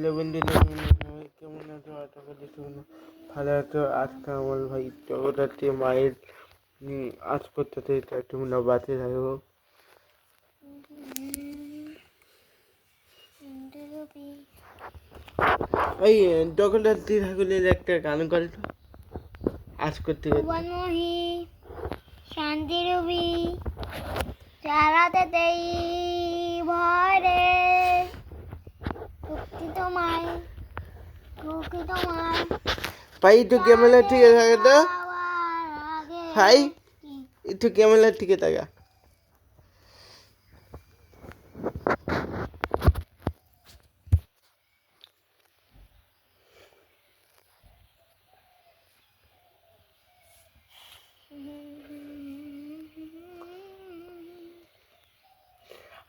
Hello বন্ধুরা কেমন আছো? আশা করি তোমরা ভালো আছো। আজকে আমার ভাই জগদ্ধাত্রী মায়ের আজ করতে তোমরা বাঁচে থাকো ওই জগদ্ধাত্রী ঠাকুরের একটা গান করে তো। আজ করতে। শান্তি রবি দেই ভরে ভাই একটু ক্যামেরা ঠিক থাকে তো পাওয়ার আগে ভাই কি? একটু ক্যামেরা ঠিক থাকা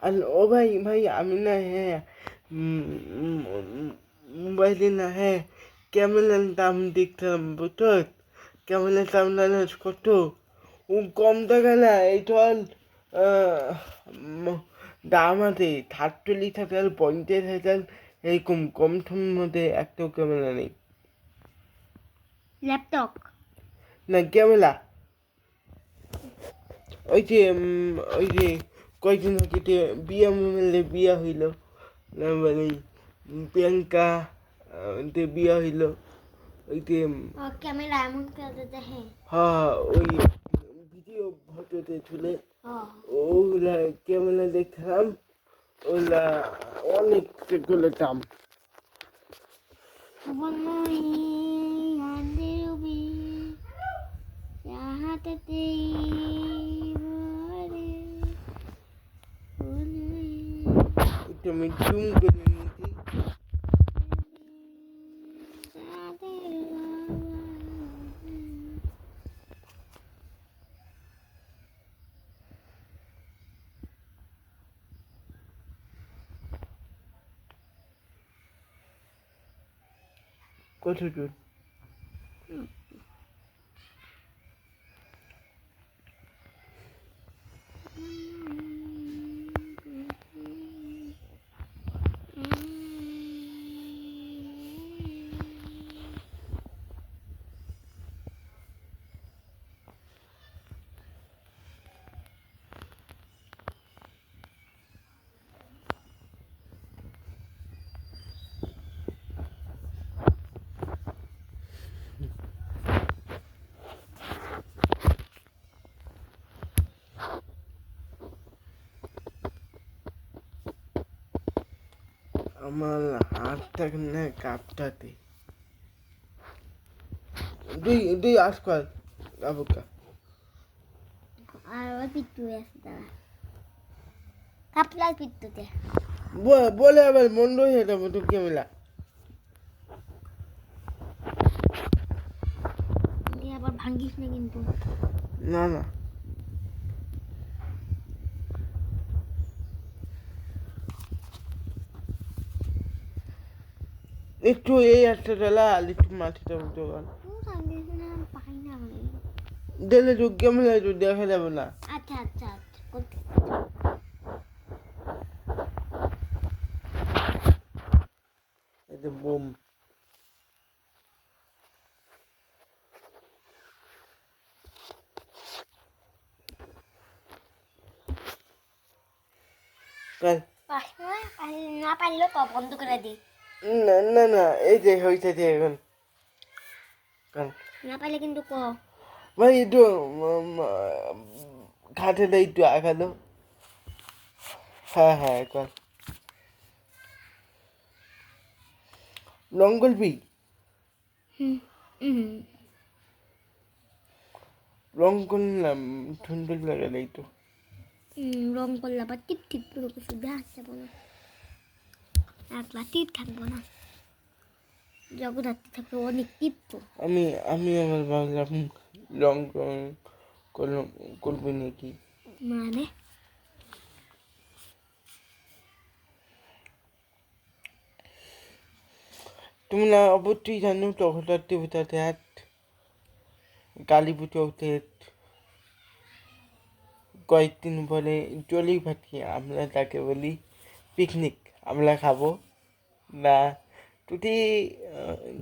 আর ও ভাই ভাই আমি না হ্যাঁ উম, উম, উম, মোবাইলে হ্যাঁ। ক্যামেরার দাম দেখতাম বুঝতো ক্যামেরার দাম না কত ও কম টাকা না এই ধর দাম আছে সাতচল্লিশ হাজার পঞ্চাশ হাজার এরকম কম দামের মধ্যে একটাও ক্যামেরা নেই ল্যাপটপ। না ক্যামেরা ওই যে ওই যে কয়েকদিন আগে বিয়া মোবাইলে বিয়া হইল। মানে প্রিয়াঙ্কা যে বিয়া হইল ওই যে ক্যামেরা এমন করে দেখে হ্যাঁ ওই ভিডিও ফটোতে তুলে ওগুলা ক্যামেরা দেখলাম ওগুলা অনেক অনেকগুলো দাম ভুবনমোহী শান্তি রবি চাহাতে দেই ভরে একটু আমি জুম করে আমার হাতটা না কাপটাতে দুই দুই আস কর আবুকা আর ওই পিট্টু আছে দাঁড়া। কাপলার পিট্টুতে। বলে আবার মন্দ হয়ে যাব ক্যামেরা দিয়ে আবার ভাঙ্গিস না কিন্তু। না না। একটু এই একটা ডালা আর একটু মাটিটা উঠে গেল তুই ভাঙ্গিস না পাই না আমি দিলে তো ক্যামেরা তো দেখা যাবে না। আচ্ছা আচ্ছা আচ্ছা করতে এই যে বোম। না পারলেও তো বন্ধ করে দিই না না না এই যে হয়েছে যে এখন। না পারলে কিন্তু ক? ভাই একটু ঘাটে একটু আগালো। হ্যাঁ হ্যাঁ এখন। লং করবি হুম হুম রং করলাম সুন্দর লাগালে হুম, রং করলে আবার টিপ টিপ করে কিছু দেখা যাব টিপ থাকব না। জগদ্ধাত্রী থাকবে অনেক আমি আমি আবার ভাবলাম কর- করলাম করবি নাকি? মানে? তোমরা অবশ্যই জানো জগদ্ধাত্রী দেবতাতে হাট কালী পুজো কয়েকদিন পরে জলি ফাটিয়ে আমরা তাকে বলি পিকনিক আমরা খাব। না যদি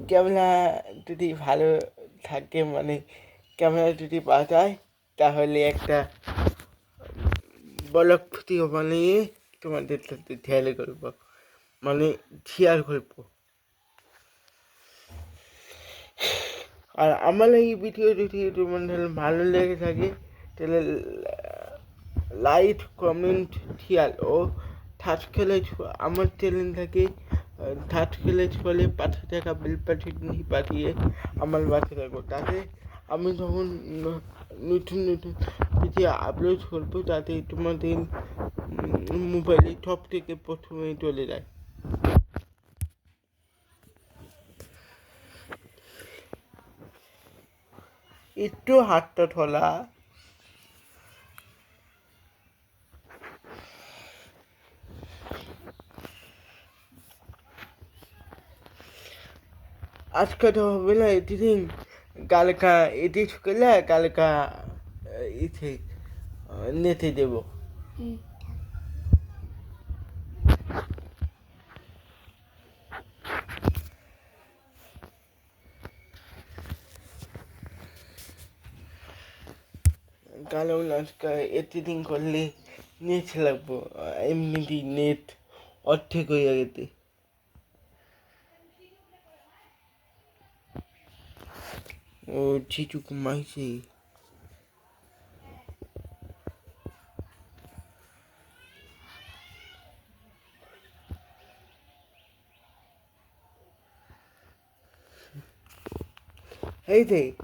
ক্যামেরা যদি ভালো থাকে মানে ক্যামেরা পাওয়া যায়। তাহলে একটা ব্লগ ভিডিও বানিয়ে তোমাদের সাথে শেয়ার করব মানে শেয়ার করব। আর আমার এই ভিডিও যদি তোমাদের ভালো লেগে থাকে, তাহলে লাইক কমেন্ট শেয়ার ও থার্ড খেলে আমার চ্যানেল থেকে থার্ড খেলে চলে পাঠিয়ে টাকা বিল পাঠিয়ে পাঠিয়ে আমার বাচ্চা থাকব। তাতে আমি যখন নতুন নতুন ভিডিও আপলোড করব, তাতে তোমাদের মোবাইলে সব থেকে প্রথমে চলে যায়। একটু হাতটা ঠোলা। আজকে তো হবে না এডিটিং কালকা এডিট করলে কালকা ইথে নেতে দেবো। কারণ আজকে এডিটিং করলে নেট লাগবো এমনিতেই নেট অর্ধেক হয়ে গেছে। o titu kumaiti. Hey tei,